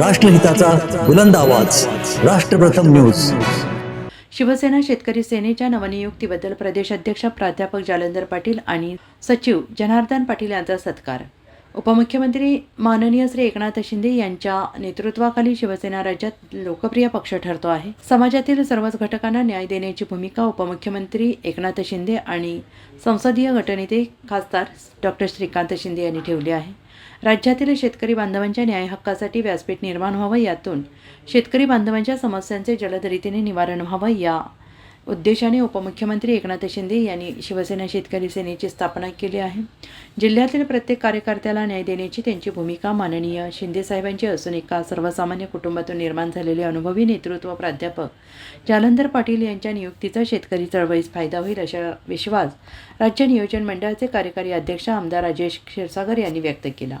राष्ट्रहिताचा बुलंद आवाज. राष्ट्रप्रथम न्यूज. शिवसेना शेतकरी सेनेच्या नवनियुक्तीबद्दल प्रदेश अध्यक्ष प्राध्यापक जालंधर पाटील आणि सचिव जनार्दन पाटील यांचा सत्कार. उपमुख्यमंत्री माननीय श्री एकनाथ शिंदे यांच्या नेतृत्वाखाली शिवसेना राज्यात लोकप्रिय पक्ष ठरतो आहे. समाजातील सर्वच घटकांना न्याय देण्याची भूमिका उपमुख्यमंत्री एकनाथ शिंदे आणि संसदीय गटनेते खासदार डॉक्टर श्रीकांत शिंदे यांनी ठेवली आहे. राज्यातील शेतकरी बांधवांच्या न्याय हक्कासाठी व्यासपीठ निर्माण व्हावं यातून शेतकरी बांधवांच्या समस्यांचे जलदरीतीने निवारण व्हावं या उद्देशाने उपमुख्यमंत्री एकनाथ शिंदे यांनी शिवसेना शेतकरी सेनेची स्थापना केली आहे. जिल्ह्यातील प्रत्येक कार्यकर्त्याला न्याय देण्याची त्यांची भूमिका माननीय शिंदे साहेबांची असून एका सर्वसामान्य कुटुंबातून निर्माण झालेले अनुभवी नेतृत्व प्राध्यापक जालंधर पाटील यांच्या नियुक्तीचा शेतकरी चळवळीस फायदा होईल अशा विश्वास राज्य नियोजन मंडळाचे कार्यकारी अध्यक्ष आमदार राजेश क्षीरसागर यांनी व्यक्त केला.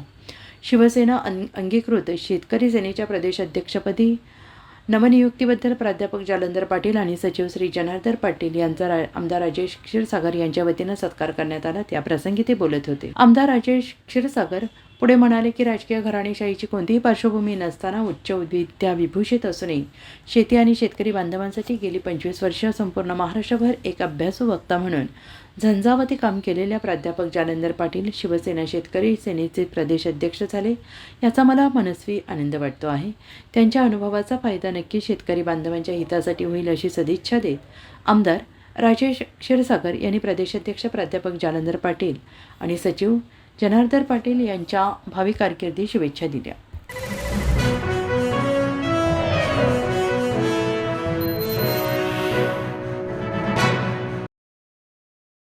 शिवसेना अंगीकृत शेतकरी सेनेच्या प्रदेश अध्यक्षपदी नवनियुक्तीबद्दल प्राध्यापक जालंधर पाटील आणि सचिव श्री जनार्दन पाटील यांचा रा आमदार राजेश क्षीरसागर यांच्या वतीनं सत्कार करण्यात आला. त्याप्रसंगी ते बोलत होते. आमदार राजेश क्षीरसागर पुढे म्हणाले की राजकीय घराणेशाहीची कोणतीही पार्श्वभूमी नसताना उच्च उद्विद्या विभूषित असूनही शेती आणि शेतकरी बांधवांसाठी गेली पंचवीस वर्ष संपूर्ण महाराष्ट्रभर एक अभ्यासू वक्ता म्हणून झंझावती काम केलेल्या प्राध्यापक जालंदर पाटील शिवसेना शेतकरी सेनेचे प्रदेश अध्यक्ष झाले याचा मला मनस्वी आनंद वाटतो आहे. त्यांच्या अनुभवाचा फायदा नक्की शेतकरी बांधवांच्या हितासाठी होईल अशी सदिच्छा देत आमदार राजेश क्षीरसागर यांनी प्रदेशाध्यक्ष प्राध्यापक जालंदर पाटील आणि सचिव जनार्दन पाटील यांच्या भावी कारकिर्दी शुभेच्छा दिल्या.